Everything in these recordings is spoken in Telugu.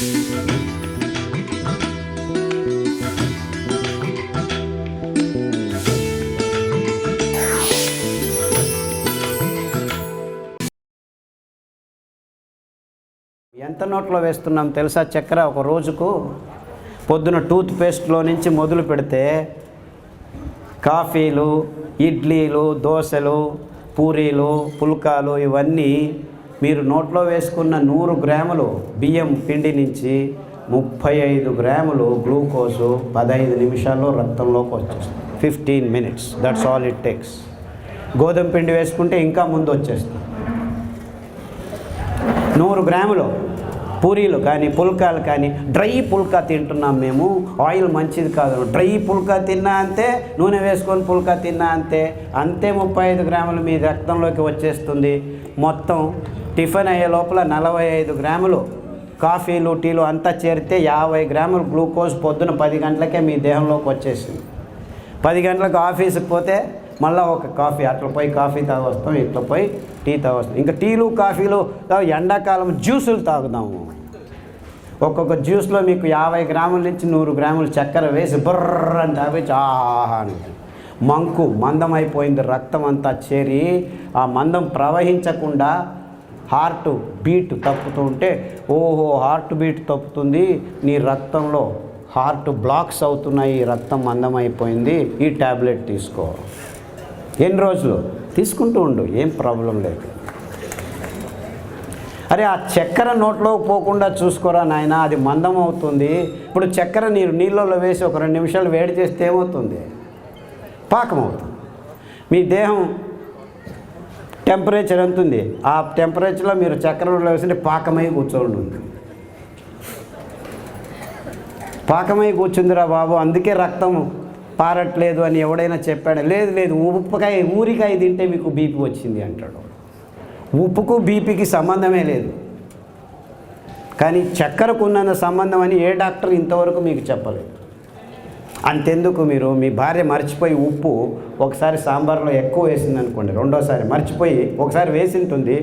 ఎంత నోట్లో వేస్తున్నాం తెలుసా చక్కెర ఒక రోజుకు పొద్దున టూత్ పేస్ట్లో నుంచి మొదలు పెడితే కాఫీలు ఇడ్లీలు దోశలు పూరీలు పుల్కాలు ఇవన్నీ మీరు నోట్లో వేసుకున్న నూరు గ్రాములు బియ్యం పిండి నుంచి ముప్పై ఐదు గ్రాములు గ్లూకోజు పదహైదు నిమిషాల్లో రక్తంలోకి వచ్చేస్తుంది. Fifteen minutes. That's all it takes గోధుమ పిండి వేసుకుంటే ఇంకా ముందు వచ్చేస్తుంది. నూరు గ్రాములు పూరీలు కానీ పుల్కాలు కానీ డ్రై పుల్కా తింటున్నాం మేము. ఆయిల్ మంచిది కాదు. డ్రై పుల్కా తిన్నా అంతే నూనె వేసుకొని పుల్కా తిన్నా అంతే. అంతే ముప్పై ఐదు గ్రాములు మీ రక్తంలోకి వచ్చేస్తుంది. మొత్తం టిఫిన్ అయ్యే లోపల నలభై ఐదు గ్రాములు కాఫీలు టీలు అంతా చేరితే యాభై గ్రాములు గ్లూకోజ్ పొద్దున పది గంటలకే మీ దేహంలోకి వచ్చేసింది. పది గంటలకు ఆఫీస్కి పోతే మళ్ళీ ఒక కాఫీ అట్లా పోయి కాఫీ తాగొస్తాం ఇట్లా పోయి టీ తాగొస్తాం. ఇంకా టీలు కాఫీలు ఎండాకాలం జ్యూసులు తాగుదాము. ఒక్కొక్క జ్యూస్లో మీకు యాభై గ్రాముల నుంచి నూరు గ్రాములు చక్కెర వేసి బుర్ర అని తాగించి ఆహా అని మంకు మందం అయిపోయింది రక్తం అంతా చేరి ఆ మందం ప్రవహించకుండా హార్ట్ బీట్ తప్పుతూ ఉంటే ఓహో హార్ట్ బీట్ తప్పుతుంది నీ రక్తంలో హార్ట్ బ్లాక్స్ అవుతున్నాయి రక్తం మందమైపోయింది ఈ ట్యాబ్లెట్ తీసుకో. ఎన్ని రోజులు? తీసుకుంటూ ఉండు ఏం ప్రాబ్లం లేదు. అరే ఆ చక్కెర నోట్లో పోకుండా చూసుకోరా నాయన అది మందం అవుతుంది. ఇప్పుడు చక్కెర నీరు నీళ్ళలో వేసి ఒక రెండు నిమిషాలు వేడి చేస్తే ఏమవుతుంది? పాకం అవుతుంది. మీ దేహం టెంపరేచర్ ఎంత ఉంది? ఆ టెంపరేచర్లో మీరు చక్కెరలో వేసుకుంటే పాకమై కూర్చోండి. ఉంది పాకమై కూర్చుందిరా బాబు అందుకే రక్తం పారట్లేదు అని ఎవడైనా చెప్పాడు. లేదు లేదు ఉప్పుకాయ ఊరికాయ తింటే మీకు బీపీ వచ్చింది అంటాడు. ఉప్పుకు బీపీకి సంబంధమే లేదు. కానీ చక్కెరకు ఉన్నంత సంబంధం అని ఏ డాక్టర్ ఇంతవరకు మీకు చెప్పలేదు. అంతెందుకు మీరు? మీ భార్య మర్చిపోయి ఉప్పు ఒకసారి సాంబార్లో ఎక్కువ వేసింది అనుకోండి రెండోసారి మర్చిపోయి ఒకసారి వేసింటుంది.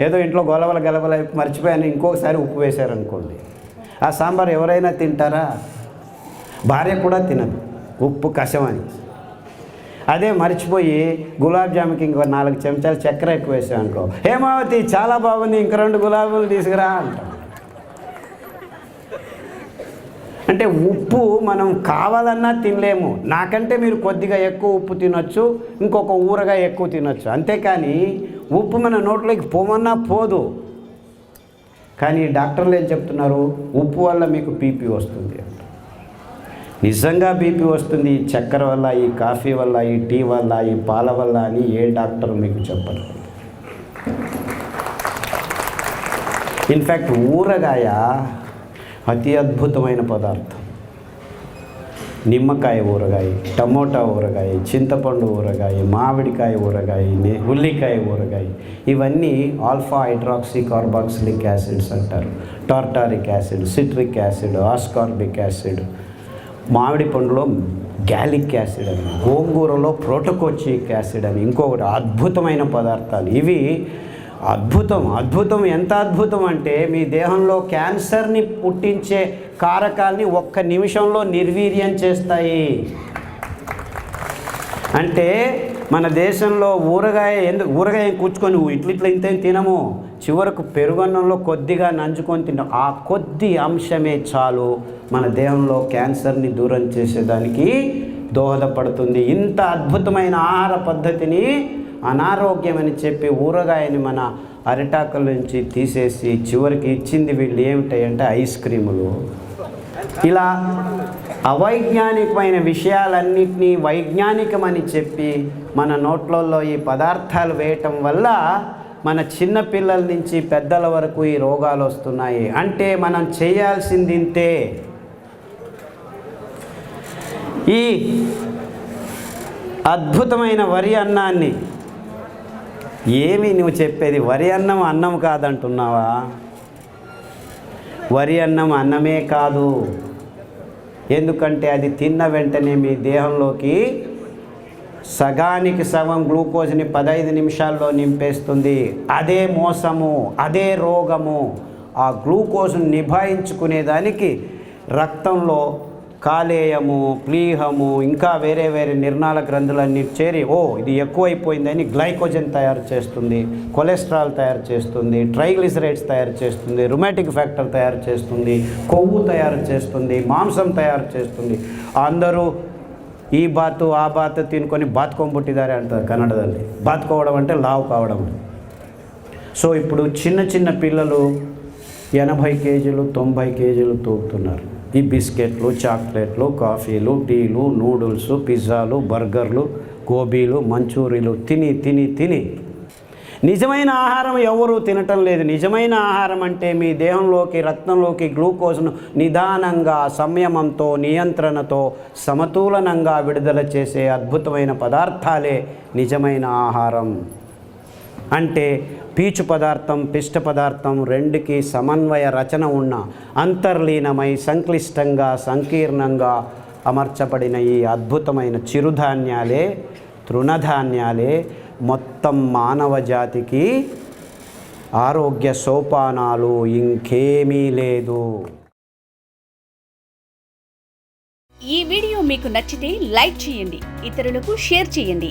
ఏదో ఇంట్లో గొలవల గలవల మర్చిపోయాను ఇంకొకసారి ఉప్పు వేశారనుకోండి. ఆ సాంబార్ ఎవరైనా తింటారా? భార్య కూడా తినదు. ఉప్పు కషమని అదే మర్చిపోయి గులాబ్ జాముకి ఇంకో నాలుగు చెంచాలు చక్కెర ఎక్కువ వేసాం అనుకో హేమావతి చాలా బాగుంది ఇంక రెండు గులాబీలు తీసుకురా అంటాం. అంటే ఉప్పు మనం కావాలన్నా తినలేము. నాకంటే మీరు కొద్దిగా ఎక్కువ ఉప్పు తినొచ్చు ఇంకొక ఊరగా ఎక్కువ తినొచ్చు. అంతేకాని ఉప్పు మన నోట్లోకి పోమన్నా పోదు. కానీ డాక్టర్లు ఏం చెప్తున్నారు? ఉప్పు వల్ల మీకు బీపీ వస్తుంది అంట. నిజంగా బీపీ వస్తుంది ఈ చక్కెర వల్ల ఈ కాఫీ వల్ల ఈ టీ వల్ల ఈ పాల వల్ల అని ఏ డాక్టర్ మీకు చెప్పరు. ఇన్ఫ్యాక్ట్ ఊరగాయ అతి అద్భుతమైన పదార్థం. నిమ్మకాయ ఊరగాయ టమోటా ఊరగాయ చింతపండు ఊరగాయ మామిడికాయ ఊరగాయ ఉల్లికాయ ఊరగాయ. ఇవన్నీ ఆల్ఫా హైడ్రాక్సీ కార్బాక్సిలిక్ యాసిడ్స్ అంటారు. Tartaric acid citric acid ascorbic acid. మామిడి పండులో గ్యాలిక్ యాసిడ్ అని గోంగూరలో ప్రోటోకోచిక్ యాసిడ్ అని ఇంకొకటి అద్భుతమైన పదార్థాలు. ఇవి అద్భుతం అద్భుతం. ఎంత అద్భుతం అంటే మీ దేహంలో క్యాన్సర్ని పుట్టించే కారకాల్ని ఒక్క నిమిషంలో నిర్వీర్యం చేస్తాయి. అంటే మన దేశంలో ఊరగాయ ఎందుకు ఊరగాయ కూర్చుకొని ఇట్ల ఇట్లా ఇంత తినము. చివరకు పెరుగన్నంలో కొద్దిగా నంచుకొని తింటాం. ఆ కొద్ది అంశమే చాలు మన దేహంలో క్యాన్సర్ని దూరం చేసేదానికి దోహదపడుతుంది. ఇంత అద్భుతమైన ఆహార పద్ధతిని అనారోగ్యం అని చెప్పి ఊరగాయని మన అరిటాకుల నుంచి తీసేసి చివరికి ఇచ్చింది వీళ్ళు ఏమిటాయంటే ఐస్ క్రీములు. ఇలా అవైజ్ఞానికమైన విషయాలన్నింటినీ వైజ్ఞానికమని చెప్పి మన నోట్లలో ఈ పదార్థాలు వేయటం వల్ల మన చిన్న పిల్లల నుంచి పెద్దల వరకు ఈ రోగాలు వస్తున్నాయి. అంటే మనం చేయాల్సింది ఇంతే. ఈ అద్భుతమైన వరి అన్నాన్ని ఏమి నువ్వు చెప్పేది? వరి అన్నం అన్నం కాదంటున్నావా? వరి అన్నం అన్నమే కాదు. ఎందుకంటే అది తిన్న వెంటనే మీ దేహంలోకి సగానికి సగం గ్లూకోజ్ని పదహైదు నిమిషాల్లో నింపేస్తుంది. అదే మోసము అదే రోగము. ఆ గ్లూకోజ్ను నిభాయించుకునేదానికి రక్తంలో కాలేయము ప్లీహము ఇంకా వేరే వేరే నిర్ణాల గ్రంథులన్నీ చేరి ఓ ఇది ఎక్కువైపోయిందని గ్లైకోజన్ తయారు చేస్తుంది కొలెస్ట్రాల్ తయారు చేస్తుంది ట్రైగ్లిసరైడ్స్ తయారు చేస్తుంది రుమాటిక్ ఫ్యాక్టర్ తయారు చేస్తుంది కొవ్వు తయారు చేస్తుంది మాంసం తయారు చేస్తుంది. అందరూ ఈ బాతు ఆ బాతు తినుకొని బాతుకొంబుట్టిదారే అంటారు కన్నడదల్లి బాతుకోవడం అంటే లావు కావడం. సో ఇప్పుడు చిన్న చిన్న పిల్లలు ఎనభై కేజీలు తొంభై కేజీలు తోపుతున్నారు. ఈ బిస్కెట్లు చాక్లెట్లు కాఫీలు టీలు నూడిల్స్ పిజ్జాలు బర్గర్లు గోబీలు మంచూరీలు తిని తిని తిని. నిజమైన ఆహారం ఎవరు తినటం లేదు. నిజమైన ఆహారం అంటే మీ దేహంలోకి రక్తంలోకి గ్లూకోజ్ను నిదానంగా సంయమంతో నియంత్రణతో సమతులనంగా విడుదల చేసే అద్భుతమైన పదార్థాలే నిజమైన ఆహారం. అంటే పీచు పదార్థం పిష్ట పదార్థం రెండుకి సమన్వయ రచన ఉన్న అంతర్లీనమై సంక్లిష్టంగా సంకీర్ణంగా అమర్చబడిన ఈ అద్భుతమైన చిరుధాన్యాలే తృణధాన్యాలే మొత్తం మానవ జాతికి ఆరోగ్య సోపానాలు ఇంకేమీ లేదు. ఈ వీడియో మీకు నచ్చితే లైక్ చేయండి ఇతరులకు షేర్ చేయండి.